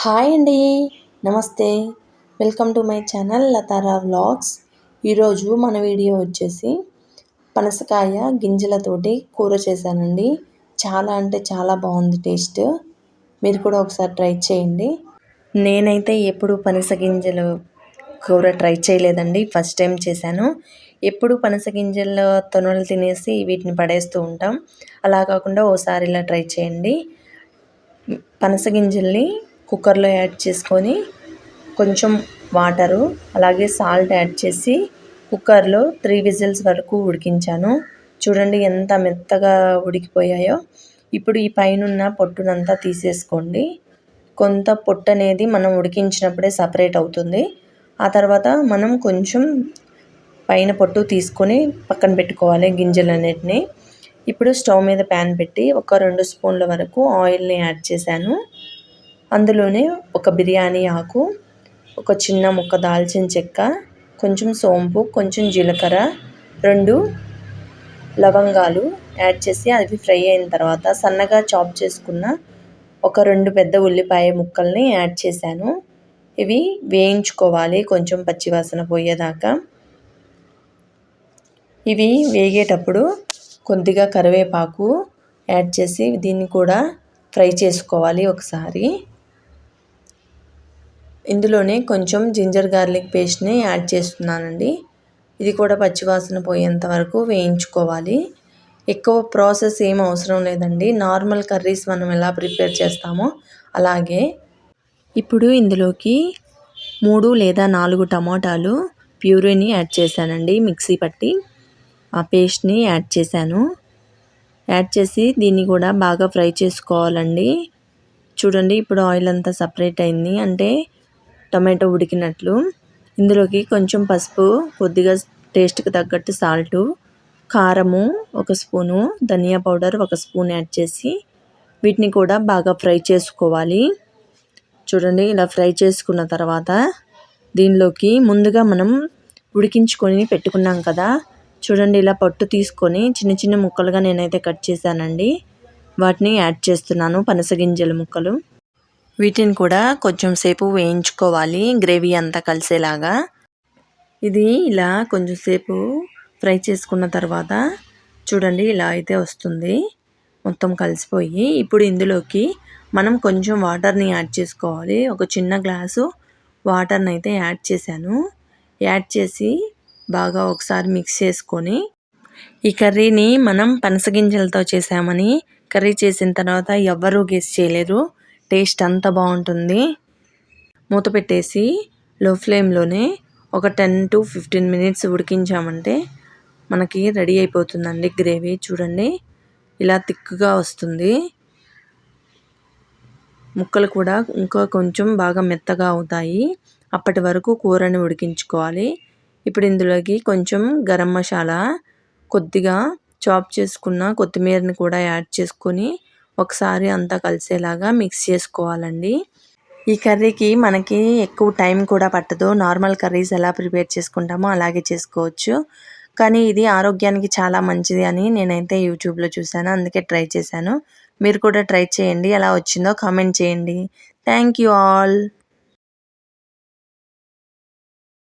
Hi అండి. నమస్తే. Welcome to my channel లతారా vlogs. ఈరోజు మన వీడియో వచ్చేసి పనసకాయ గింజలతోటి కూర చేశానండి. చాలా అంటే చాలా బాగుంది టేస్ట్. మీరు కూడా ఒకసారి ట్రై చేయండి. నేనైతే ఎప్పుడు పనస గింజలు కూర ట్రై చేయలేదండి. ఫస్ట్ టైం చేశాను. ఎప్పుడు పనస గింజల తొనలు తినేసి వీటిని పడేస్తూ ఉంటాం. అలా కాకుండా ఓసారి ఇలా ట్రై చేయండి. పనస గింజల్ని కుక్కర్లో యాడ్ చేసుకొని కొంచెం వాటరు అలాగే సాల్ట్ యాడ్ చేసి కుక్కర్లో త్రీ విజిల్స్ వరకు ఉడికించాను. చూడండి ఎంత మెత్తగా ఉడికిపోయాయో. ఇప్పుడు ఈ పైన పొట్టునంతా తీసేసుకోండి. కొంత పొట్టు అనేది మనం ఉడికించినప్పుడే సపరేట్ అవుతుంది. ఆ తర్వాత మనం కొంచెం పైన పొట్టు తీసుకొని పక్కన పెట్టుకోవాలి గింజలన్నిటిని. ఇప్పుడు స్టవ్ మీద ప్యాన్ పెట్టి ఒక రెండు స్పూన్ల వరకు ఆయిల్ని యాడ్ చేశాను. అందులోనే ఒక బిర్యానీ ఆకు ఒక చిన్న ముక్క దాల్చిన చెక్క కొంచెం సోంపు కొంచెం జీలకర్ర రెండు లవంగాలు యాడ్ చేసి అవి ఫ్రై అయిన తర్వాత సన్నగా చాప్ చేసుకున్న ఒక రెండు పెద్ద ఉల్లిపాయ ముక్కల్ని యాడ్ చేశాను. ఇవి వేయించుకోవాలి కొంచెం పచ్చివాసన పోయేదాకా. ఇవి వేగేటప్పుడు కొద్దిగా కరివేపాకు యాడ్ చేసి దీన్ని కూడా ఫ్రై చేసుకోవాలి ఒకసారి. ఇందులోనే కొంచెం జింజర్ గార్లిక్ పేస్ట్ని యాడ్ చేస్తున్నానండి. ఇది కూడా పచ్చివాసన పోయేంత వరకు వేయించుకోవాలి. ఎక్కువ ప్రాసెస్ ఏం అవసరం లేదండి. నార్మల్ కర్రీస్ మనం ఎలా ప్రిపేర్ చేస్తామో అలాగే. ఇప్పుడు ఇందులోకి మూడు లేదా నాలుగు టమాటాలు ప్యూరీని యాడ్ చేశానండి. మిక్సీ పట్టి ఆ పేస్ట్ని యాడ్ చేశాను. యాడ్ చేసి దీన్ని కూడా బాగా ఫ్రై చేసుకోవాలండి. చూడండి ఇప్పుడు ఆయిల్ అంతా సపరేట్ అయింది. అంటే టమాటో ఉడికినట్లు. ఇందులోకి కొంచెం పసుపు కొద్దిగా టేస్ట్కి తగ్గట్టు సాల్టు కారము ఒక స్పూను ధనియా పౌడర్ ఒక స్పూన్ యాడ్ చేసి వీటిని కూడా బాగా ఫ్రై చేసుకోవాలి. చూడండి ఇలా ఫ్రై చేసుకున్న తర్వాత దీనిలోకి ముందుగా మనం ఉడికించుకొని పెట్టుకున్నాం కదా. చూడండి ఇలా పట్టు తీసుకొని చిన్న చిన్న ముక్కలుగా నేనైతే కట్ చేశానండి. వాటిని యాడ్ చేస్తున్నాను పనసగింజల ముక్కలు. వీటిని కూడా కొంచెం సేపు వేయించుకోవాలి గ్రేవీ అంతా కలిసేలాగా. ఇది ఇలా కొంచెం సేపు ఫ్రై చేసుకున్న తర్వాత చూడండి ఇలా అయితే వస్తుంది. మొత్తం కలిసిపోయి ఇప్పుడు ఇందులోకి మనం కొంచెం వాటర్ని యాడ్ చేసుకోవాలి. ఒక చిన్న గ్లాసు వాటర్ని అయితే యాడ్ చేశాను. యాడ్ చేసి బాగా ఒకసారి మిక్స్ చేసుకొని ఈ కర్రీని మనం పనసగింజలతో చేసామని కర్రీ చేసిన తర్వాత ఎవ్వరూ గెస్ చేయలేరు. టేస్ట్ అంత బాగుంటుంది. మూత పెట్టేసి లో ఫ్లేమ్లోనే ఒక టెన్ టు ఫిఫ్టీన్ మినిట్స్ ఉడికించామంటే మనకి రెడీ అయిపోతుందండి గ్రేవీ. చూడండి ఇలా థిక్గా వస్తుంది. ముక్కలు కూడా ఇంకా కొంచెం బాగా మెత్తగా అవుతాయి. అప్పటి వరకు కూరని ఉడికించుకోవాలి. ఇప్పుడు ఇందులోకి కొంచెం గరం మసాలా కొద్దిగా చాప్ చేసుకున్న కొత్తిమీరని కూడా యాడ్ చేసుకొని ఒకసారి అంతా కలిసేలాగా మిక్స్ చేసుకోవాలండి. ఈ కర్రీకి మనకి ఎక్కువ టైం కూడా పట్టదు. నార్మల్ కర్రీస్ ఎలా ప్రిపేర్ చేసుకుంటామో అలాగే చేసుకోవచ్చు. కానీ ఇది ఆరోగ్యానికి చాలా మంచిది అని నేనైతే యూట్యూబ్లో చూశాను. అందుకే ట్రై చేశాను. మీరు కూడా ట్రై చేయండి. ఎలా వచ్చిందో కామెంట్ చేయండి. Thank you all